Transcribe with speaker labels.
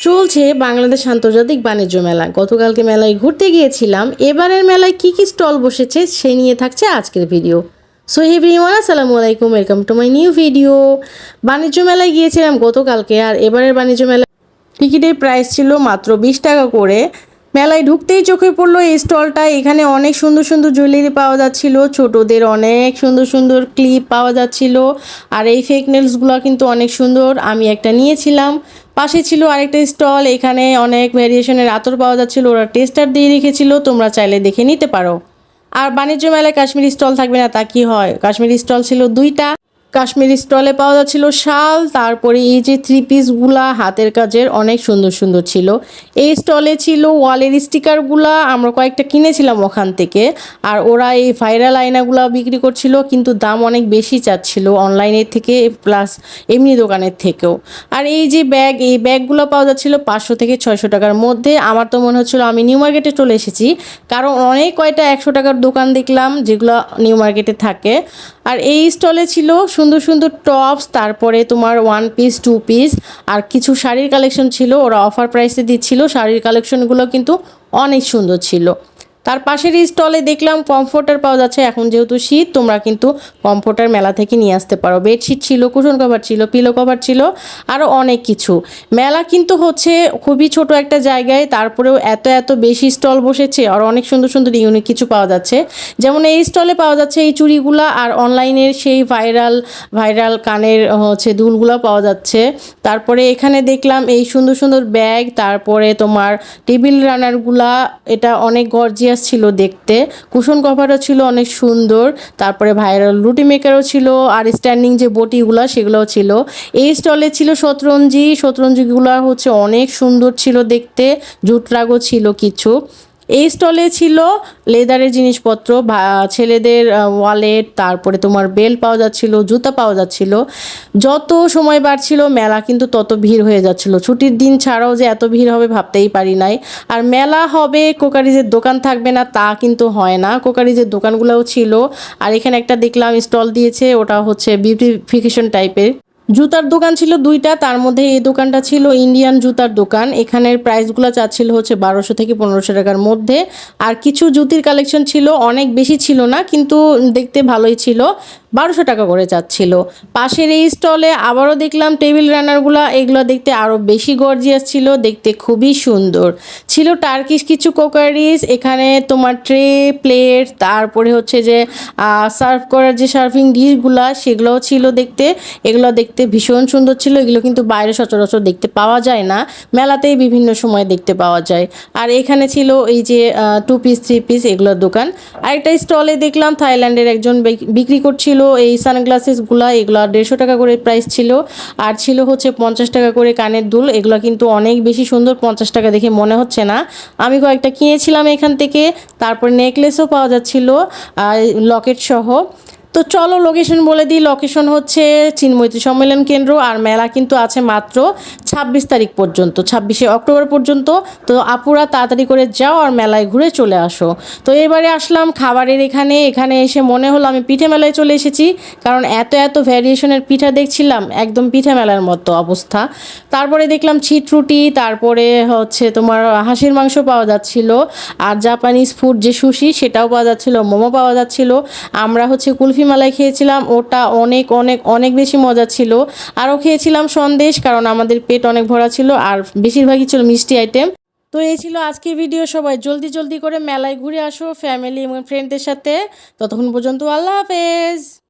Speaker 1: চলছে বাংলাদেশ আন্তর্জাতিক বাণিজ্য মেলা। গতকালকে মেলায় ঘুরতে গিয়েছিলাম। এবারের মেলায় কি কি স্টল বসেছে সেই নিয়ে থাকছে আজকের ভিডিও। সো এভরিওয়ান আসসালামু আলাইকুম welcome to my new video বাণিজ্য মেলায় গিয়েছিলাম গতকালকে আর এবারের বাণিজ্য মেলা টিকিটের প্রাইস ছিল মাত্র বিশ টাকা করে। মেলায় ঢুকতেই চোখে পড়ল এই স্টলটা। এখানে অনেক সুন্দর সুন্দর জুয়েলারি পাওয়া যাচ্ছিল। ছোটদের অনেক সুন্দর সুন্দর ক্লিপ পাওয়া যাচ্ছিল। আর এই ফেক নেলসগুলো কিন্তু অনেক সুন্দর। আমি একটা নিয়েছিলাম। পাশে ছিল আরেকটা স্টল, এখানে অনেক ভেরিয়েশনের আতর পাওয়া যাচ্ছিল, ওরা টেস্টার দিয়ে রেখেছিল, তোমরা চাইলে দেখে নিতে পারো। আর বাণিজ্য মেলায় কাশ্মীরি স্টল থাকবে না, তা কি হয়? কাশ্মীরি স্টল ছিল দুইটা। কাশ্মীরি স্টলে পাওয়া যাচ্ছিল শাল, তারপরে এই যে থ্রি পিসগুলা হাতের কাজের অনেক সুন্দর সুন্দর ছিল। এই স্টলে ছিল ওয়ালের স্টিকারগুলা, আমরা কয়েকটা কিনেছিলাম ওখান থেকে, আর ওরা এই ভাইরাল আয়নাগুলা বিক্রি করছিল, কিন্তু দাম অনেক বেশি চাচ্ছিল অনলাইনের থেকে প্লাস এমনি দোকানের থেকেও। আর এই যে ব্যাগ এই ব্যাগগুলো পাওয়া যাচ্ছিল পাঁচশো থেকে ছয়শো টাকার মধ্যে। আমার তো মনে হচ্ছিল আমি নিউ মার্কেটে চলে এসেছি, কারণ অনেক কয়টা একশো টাকার দোকান দেখলাম, যেগুলো নিউ মার্কেটে থাকে। আর এই স্টলে ছিল সুন্দর সুন্দর টপস তারপরে তোমার ওয়ান পিস টু পিস আর কিছু শাড়ির কালেকশন ছিল, ওরা অফার প্রাইসে দিচ্ছিল, শাড়ির কালেকশনগুলো কিন্তু অনেক সুন্দর ছিল। তার পাশের স্টলে দেখলাম কমফোর্টার পাওয়া যাচ্ছে। এখন যেহেতু শীত, তোমরা কিন্তু কমফোর্টার মেলা থেকে নিয়ে আসতে পারো। বেডশিট ছিল, কুশন কভার ছিল পিলো কভার ছিল আরও অনেক কিছু। মেলা কিন্তু হচ্ছে খুবই ছোট একটা জায়গায়, তারপরেও এত এত বেশি স্টল বসেছে, আর অনেক সুন্দর সুন্দর ইউনিক কিছু পাওয়া যাচ্ছে। যেমন এই স্টলে পাওয়া যাচ্ছে এই চুড়িগুলা, আর অনলাইনের সেই ভাইরাল ভাইরাল কানের হচ্ছে দুলগুলো পাওয়া যাচ্ছে। তারপরে এখানে দেখলাম এই সুন্দর সুন্দর ব্যাগ তারপরে তোমার টেবিল রানারগুলা এটা অনেক গর্জিয়াস ছিল দেখতে। কুশন কভারও ছিল অনেক সুন্দর, তারপরে ভাইরাল রুটি মেকারও ছিল, আর স্ট্যান্ডিং যে বটিগুলো সেগুলোও ছিল। এই স্টলে ছিল শতরঞ্জি, শতরঞ্জিগুলো হচ্ছে অনেক সুন্দর ছিল দেখতে, জুটরাগও ছিল কিছু। এই স্টলে ছিল লেদারের জিনিসপত্র ছেলেদের ওয়ালেট তারপরে তোমার বেল্ট পাওয়া যাচ্ছিল, জুতা পাওয়া যাচ্ছিল। যত সময় বাড়ছিল মেলা কিন্তু তত ভিড় হয়ে যাচ্ছিল। ছুটির দিন ছাড়াও যে এত ভিড় হবে ভাবতেই পারি নাই। আর মেলা হবে, কোকারিজের দোকান থাকবে না, তা কিন্তু হয় না। কোকারিজের দোকানগুলোও ছিল। আর এখানে একটা দেখলাম স্টল দিয়েছে, ওটা হচ্ছে বিউটিফিকেশন টাইপের জুতার দোকান ছিল দুইটা, তার মধ্যে এই দোকানটা ছিল ইন্ডিয়ান জুতার দোকান। এখানের প্রাইসগুলো চাচ্ছিল হচ্ছে বারোশো থেকে পনেরোশো টাকার মধ্যে। আর কিছু জুতির কালেকশন ছিল, অনেক বেশি ছিল না, কিন্তু দেখতে ভালোই ছিল। বারোশো টাকা করে চাচ্ছিল। পাশের এই স্টলে আবারও দেখলাম টেবিল রানারগুলো, এগুলো দেখতে আরও বেশি গর্জিয়াস ছিল, দেখতে খুবই সুন্দর। ছিল টার্কিশ কিছু কোকারিস এখানে তোমার ট্রে প্লেট তারপরে হচ্ছে যে সার্ভ করার যে সার্ভিং ডিশগুলো সেগুলোও ছিল দেখতে। এগুলো দেখতে ভীষণ সুন্দর ছিল, এগুলো কিন্তু বাইরে সচরাচর দেখতে পাওয়া যায় না। মেলাতেই বিভিন্ন সময় দেখতে পাওয়া যায়। আর এখানে ছিল এই যে টু পিস থ্রি পিস এগুলোর দোকান। আরেকটা স্টলে দেখলাম থাইল্যান্ডের একজন বিক্রি করছিল এই সানগ্লাসেসগুলো এগুলো দেড়শো টাকা করে প্রাইস ছিল। আর ছিল হচ্ছে পঞ্চাশ টাকা করে কানের দুল, এগুলো কিন্তু অনেক বেশি সুন্দর, পঞ্চাশ টাকা দেখে মনে হচ্ছে না। আমি কয়েকটা কিনেছিলাম এখান থেকে, তারপর নেকলেসও পাওয়া যাচ্ছিল লকেট সহ। তো চলো লোকেশন বলে দিই। লোকেশন হচ্ছে চিন্মৈত্রী সম্মেলন কেন্দ্র আর মেলা কিন্তু আছে মাত্র ছাব্বিশ তারিখ পর্যন্ত, ছাব্বিশে অক্টোবর পর্যন্ত। তো আপুরা তাড়াতাড়ি করে যাও আর মেলায় ঘুরে চলে আসো। তো এবারে আসলাম খাবারের এখানে এখানে এসে মনে হলো আমি পিঠে মেলায় চলে এসেছি, কারণ এত এত ভ্যারিয়েশনের পিঠা দেখছিলাম, একদম পিঠে মেলার মতো অবস্থা। তারপরে দেখলাম ছিট রুটি, তারপরে হচ্ছে তোমার হাঁসির মাংস পাওয়া যাচ্ছিল, আর জাপানিজ ফুড যে সুশি সেটাও পাওয়া যাচ্ছিল, মোমো পাওয়া যাচ্ছিল। আমরা হচ্ছে কুলফি মালাই খেয়েছিলাম, ওটা অনেক অনেক অনেক বেশি মজা ছিল। আরও খেয়েছিলাম সন্দেশ, কারণ আমাদের পেট অনেক ভরা ছিল, আর বেশিরভাগই ছিল মিষ্টি আইটেম। তো এই ছিল আজকের ভিডিও সবাই, জলদি জলদি করে মেলায় ঘুরে আসো ফ্যামিলি এবং ফ্রেন্ডদের সাথে। ততক্ষণ পর্যন্ত আল্লাহ হাফেজ।